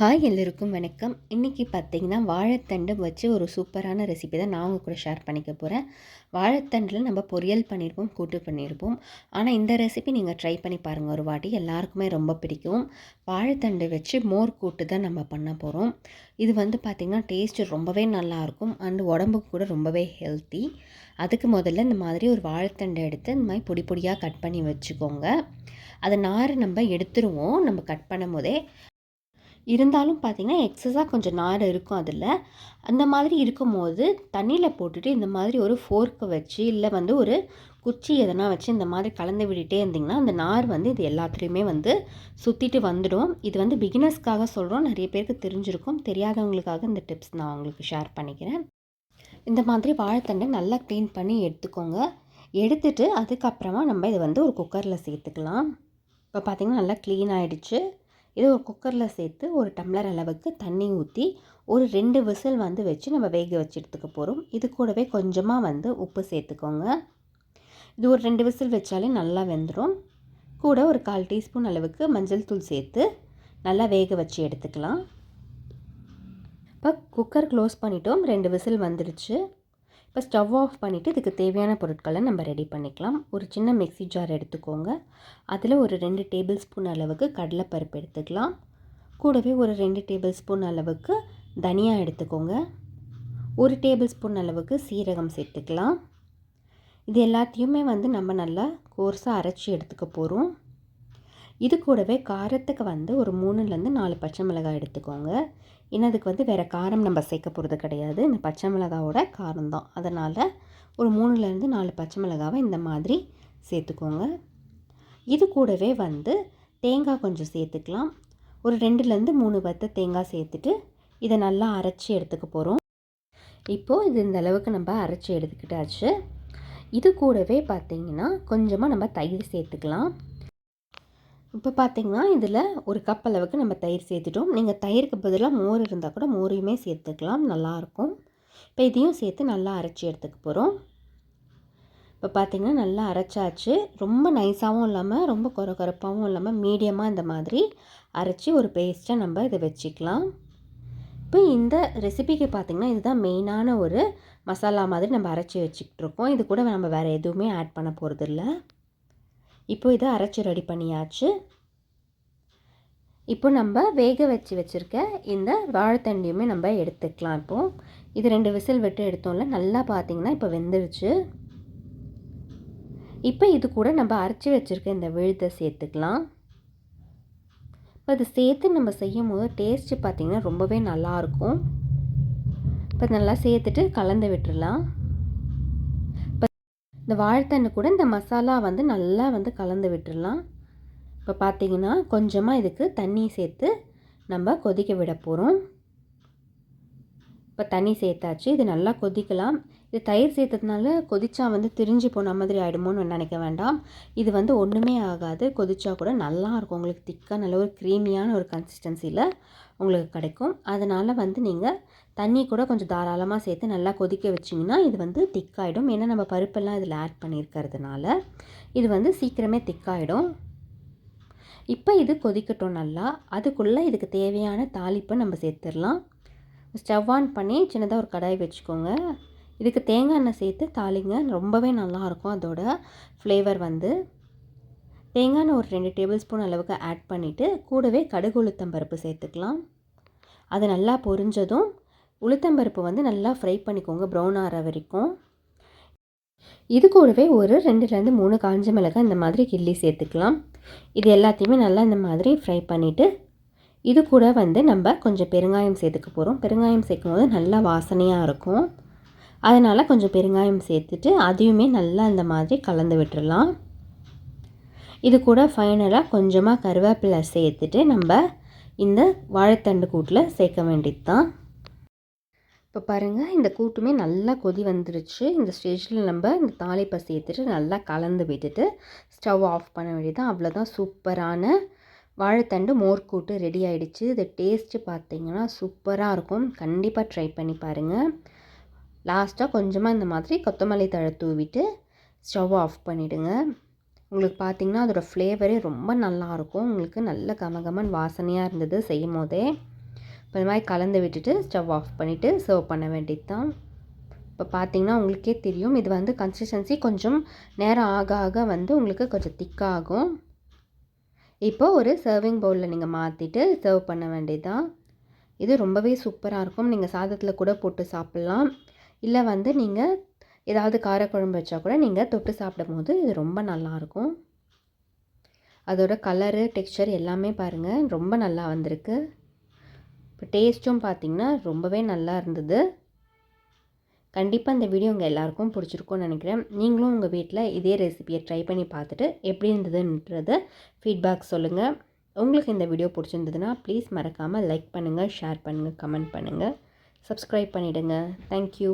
Hi எல்லோருக்கும் வணக்கம். இன்றைக்கி பார்த்தீங்கன்னா வாழைத்தண்டு வச்சு ஒரு சூப்பரான ரெசிபி தான் நான் உங்கள் கூட ஷேர் பண்ணிக்க போகிறேன் வாழைத்தண்டில் நம்ம பொரியல் பண்ணியிருப்போம் கூட்டு பண்ணியிருப்போம் ஆனால் இந்த ரெசிபி நீங்கள் ட்ரை பண்ணி பாருங்கள் ஒரு வாட்டி எல்லாருக்குமே ரொம்ப பிடிக்கும். வாழைத்தண்டு வச்சு மோர் கூட்டு தான் நம்ம பண்ண போகிறோம் இது வந்து பார்த்திங்கன்னா டேஸ்ட்டு ரொம்பவே நல்லாயிருக்கும் அண்டு உடம்புக்கு கூட ரொம்பவே ஹெல்த்தி அதுக்கு முதல்ல இந்த மாதிரி ஒரு வாழைத்தண்டை எடுத்து இந்த மாதிரி பொடி பொடியாக கட் பண்ணி வச்சுக்கோங்க. அதை நார் நம்ம எடுத்துருவோம். நம்ம கட் பண்ணும் போதே இருந்தாலும் பார்த்திங்கன்னா எக்ஸஸாக கொஞ்சம் நார் இருக்கும் அதில். அந்த மாதிரி இருக்கும்போது தண்ணியில் போட்டுட்டு இந்த மாதிரி ஒரு ஃபோர்க்கை வச்சு இல்லை வந்து ஒரு குச்சி எதனா வச்சு இந்த மாதிரி கலந்து விட்டுட்டே இருந்திங்கன்னா அந்த நார் வந்து இது எல்லாத்துலேயுமே வந்து சுற்றிட்டு வந்துடும். இது வந்து பிகினர்ஸ்க்காக சொல்கிறோம் நிறைய பேருக்கு தெரிஞ்சிருக்கும். தெரியாதவங்களுக்காக இந்த டிப்ஸ் நான் உங்களுக்கு ஷேர் பண்ணிக்கிறேன். இந்த மாதிரி வாழைத்தண்டை நல்லா க்ளீன் பண்ணி எடுத்துக்கோங்க. எடுத்துட்டு அதுக்கப்புறமா நம்ம இதை வந்து ஒரு குக்கரில் சேர்த்துக்கலாம். இப்போ பார்த்திங்கன்னா நல்லா க்ளீன் ஆகிடுச்சு இது ஒரு குக்கரில் சேர்த்து ஒரு டம்ளர் அளவுக்கு தண்ணி ஊற்றி ஒரு ரெண்டு விசில் வந்து வச்சு நம்ம வேக வச்சு எடுத்துக்க போகிறோம் இது கூடவே கொஞ்சமாக வந்து உப்பு சேர்த்துக்கோங்க. இது ஒரு ரெண்டு விசில் வச்சாலே நல்லா வெந்துடும் கூட ஒரு கால் டீஸ்பூன் அளவுக்கு மஞ்சள் தூள் சேர்த்து நல்லா வேக வச்சு எடுத்துக்கலாம். இப்போ குக்கர் க்ளோஸ் பண்ணிட்டோம். ரெண்டு விசில் வந்துடுச்சு இப்போ ஸ்டவ் ஆஃப் பண்ணிவிட்டு இதுக்கு தேவையான பொருட்களை நம்ம ரெடி பண்ணிக்கலாம். ஒரு சின்ன மிக்சி ஜார் எடுத்துக்கோங்க. அதில் ஒரு ரெண்டு டேபிள் ஸ்பூன் அளவுக்கு கடலைப்பருப்பு எடுத்துக்கலாம். கூடவே ஒரு ரெண்டு டேபிள் ஸ்பூன் அளவுக்கு தனியா எடுத்துக்கோங்க. ஒரு டேபிள் ஸ்பூன் அளவுக்கு சீரகம் சேர்த்துக்கலாம். இது எல்லாத்தையுமே வந்து நம்ம நல்லா கோர்ஸாக அரைச்சி எடுத்துக்க போகிறோம் இது கூடவே காரத்துக்கு வந்து ஒரு மூணுலேருந்து நாலு பச்சை மிளகாய் எடுத்துக்கோங்க. ஏன்னா அதுக்கு வந்து வேறு காரம் நம்ம சேர்க்க போகிறது கிடையாது. இந்த பச்சை மிளகாவோட காரம் தான். அதனால் ஒரு மூணுலேருந்து நாலு பச்சை மிளகாவை இந்த மாதிரி சேர்த்துக்கோங்க. இது கூடவே வந்து தேங்காய் கொஞ்சம் சேர்த்துக்கலாம். ஒரு ரெண்டுலேருந்து மூணு வத்த தேங்காய் சேர்த்துட்டு இதை நல்லா அரைச்சி எடுத்துக்க போகிறோம் இப்போது இது இந்த அளவுக்கு நம்ம அரைச்சி எடுத்துக்கிட்டாச்சு. இது கூடவே பார்த்திங்கன்னா கொஞ்சமாக நம்ம தயிர் சேர்த்துக்கலாம். இப்போ பார்த்திங்கன்னா இதில் ஒரு கப் அளவுக்கு நம்ம தயிர் சேர்த்துட்டோம். நீங்கள் தயிருக்கு பதிலாக மோர் இருந்தால் கூட மோரையுமே சேர்த்துக்கலாம். நல்லாயிருக்கும். இப்போ இதையும் சேர்த்து நல்லா அரைச்சி எடுத்துக்க போகிறோம். இப்போ பார்த்திங்கன்னா நல்லா அரைச்சாச்சு. ரொம்ப நைஸாகவும் இல்லாமல் ரொம்ப குறை குறைப்பாகவும் இல்லாமல் மீடியமாக இந்த மாதிரி அரைச்சி ஒரு பேஸ்ட்டாக நம்ம இதை வச்சுக்கலாம். இப்போ இந்த ரெசிபிக்கு பார்த்திங்கன்னா இதுதான் மெயினான ஒரு மசாலா மாதிரி நம்ம அரைச்சி வச்சுக்கிட்டு இருக்கோம். இது கூட நம்ம வேறு எதுவுமே ஆட் பண்ண போகிறதில்ல. இப்போ இதை அரைச்சி ரெடி பண்ணியாச்சு. இப்போ நம்ம வேக வச்சு வச்சுருக்க இந்த வாழைத்தண்டியுமே நம்ம எடுத்துக்கலாம் இப்போது இது ரெண்டு விசில் விட்டு எடுத்தோம்ல நல்லா பார்த்திங்கன்னா இப்போ வெந்துருச்சு. இப்போ இது கூட நம்ம அரைச்சி வச்சுருக்க இந்த விழுதை சேர்த்துக்கலாம். இப்போ அதை சேர்த்து நம்ம செய்யும் போது டேஸ்ட்டு பார்த்திங்கன்னா ரொம்பவே நல்லாயிருக்கும் இப்போ நல்லா சேர்த்துட்டு கலந்து விட்டுடலாம் இந்த வாழைத்தண்ணு கூட இந்த மசாலா வந்து நல்லா வந்து கலந்து விட்டுடலாம். இப்போ பார்த்திங்கன்னா கொஞ்சமாக இதுக்கு தண்ணி சேர்த்து நம்ம கொதிக்க விட போகிறோம் இப்போ தண்ணி சேர்த்தாச்சு இது நல்லா கொதிக்கலாம். இது தயிர் சேர்த்ததுனால கொதிச்சா வந்து திரிஞ்சு போன மாதிரி ஆகிடுமோன்னு நினைக்க வேண்டாம். இது வந்து ஒன்றுமே ஆகாது. கொதிச்சா கூட நல்லாயிருக்கும் உங்களுக்கு திக்காக நல்ல ஒரு க்ரீமியான ஒரு கன்சிஸ்டன்சியில் உங்களுக்கு கிடைக்கும். அதனால் வந்து நீங்கள் தண்ணி கூட கொஞ்சம் தாராளமாக சேர்த்து நல்லா கொதிக்க வச்சிங்கன்னா இது வந்து திக்காயிடும். ஏன்னா நம்ம பருப்பெல்லாம் இதில் ஆட் பண்ணியிருக்கிறதுனால இது வந்து சீக்கிரமே திக்காயிடும். இப்போ இது கொதிக்கட்டும் நல்லா. அதுக்குள்ளே இதுக்கு தேவையான தாளிப்பை நம்ம சேர்த்துடலாம். ஸ்டவ் ஆன் பண்ணி சின்னதாக ஒரு கடாய் வச்சுக்கோங்க. இதுக்கு தேங்காய் எண்ணெய் சேர்த்து தாளிங்க. ரொம்பவே நல்லாயிருக்கும் அதோட ஃப்ளேவர் வந்து. தேங்காய் எண்ணெய் ஒரு ரெண்டு டேபிள் ஸ்பூன் அளவுக்கு ஆட் பண்ணிவிட்டு கூடவே கடுகு உளுத்தம் பருப்பு சேர்த்துக்கலாம். அது நல்லா பொரிஞ்சதும் உளுத்தம்பருப்பு வந்து நல்லா ஃப்ரை பண்ணிக்கோங்க ப்ரௌன் ஆகிற வரைக்கும். இது கூடவே ஒரு ரெண்டுலேருந்து மூணு காஞ்ச மிளகாய் இந்த மாதிரி கிள்ளி சேர்த்துக்கலாம். இது எல்லாத்தையுமே நல்லா இந்த மாதிரி ஃப்ரை பண்ணிவிட்டு இது கூட வந்து நம்ம கொஞ்சம் பெருங்காயம் சேர்த்துக்க போகிறோம் பெருங்காயம் சேர்க்கும் போது நல்லா வாசனையாக இருக்கும். அதனால் கொஞ்சம் பெருங்காயம் சேர்த்துட்டு அதையுமே நல்லா இந்த மாதிரி கலந்து விட்டுடலாம் இது கூட ஃபைனலாக கொஞ்சமாக கருவேப்பிலை சேர்த்துட்டு நம்ம இந்த வாழைத்தண்டு கூட்டில் சேர்க்க வேண்டியது தான் இப்போ பாருங்கள் இந்த கூட்டுமே நல்லா கொதி வந்துருச்சு. இந்த ஸ்டேஜில் நம்ம இந்த தாளிப்பை சேர்த்துட்டு நல்லா கலந்து விட்டுட்டு ஸ்டவ் ஆஃப் பண்ண வேண்டியது அவ்வளோதான் சூப்பரான வாழைத்தண்டு மோர் கூட்டு ரெடி ஆகிடுச்சு இது டேஸ்ட்டு பார்த்தீங்கன்னா சூப்பராக இருக்கும். கண்டிப்பாக ட்ரை பண்ணி பாருங்கள் லாஸ்ட்டாக கொஞ்சமாக இந்த மாதிரி கொத்தமல்லி தழை தூவிட்டு ஸ்டவ் ஆஃப் பண்ணிவிடுங்க உங்களுக்கு பார்த்திங்கன்னா அதோடய ஃப்ளேவரே ரொம்ப நல்லாயிருக்கும் உங்களுக்கு நல்ல கமகமன் வாசனையாக இருந்தது செய்யும் போதே. இப்போ இந்த மாதிரி கலந்து விட்டுட்டு ஸ்டவ் ஆஃப் பண்ணிவிட்டு சர்வ் பண்ண வேண்டியது தான் இப்போ பார்த்திங்கன்னா உங்களுக்கே தெரியும். இது வந்து கன்சிஸ்டன்சி கொஞ்சம் நேரம் ஆக ஆக வந்து உங்களுக்கு கொஞ்சம் திக்காகும் இப்போ ஒரு சர்விங் பவுலில் நீங்கள் மாற்றிட்டு சர்வ் பண்ண வேண்டியது தான் இது ரொம்பவே சூப்பராக இருக்கும். நீங்கள் சாதத்தில் கூட போட்டு சாப்பிட்லாம். இல்லை வந்து நீங்கள் ஏதாவது காரக்குழம்பு வச்சா கூட நீங்கள் தொட்டு சாப்பிடும் போது இது ரொம்ப நல்லாயிருக்கும் அதோட கலரு டெக்ஸ்சர் எல்லாமே பாருங்கள் ரொம்ப நல்லா வந்திருக்கு. இப்போ டேஸ்ட்டும் பார்த்திங்கன்னா ரொம்பவே நல்லா இருந்தது. கண்டிப்பாக இந்த வீடியோ உங்கள் எல்லாருக்கும் பிடிச்சிருக்கும்னு நினைக்கிறேன். நீங்களும் உங்கள் வீட்டில் இதே ரெசிபியை ட்ரை பண்ணி பார்த்துட்டு எப்படி இருந்ததுன்றத ஃபீட்பேக் சொல்லுங்கள் உங்களுக்கு இந்த வீடியோ பிடிச்சிருந்ததுன்னா ப்ளீஸ் மறக்காமல் லைக் பண்ணுங்கள் ஷேர் பண்ணுங்கள் கமெண்ட் பண்ணுங்கள் சப்ஸ்கிரைப் பண்ணிவிடுங்க தேங்க்யூ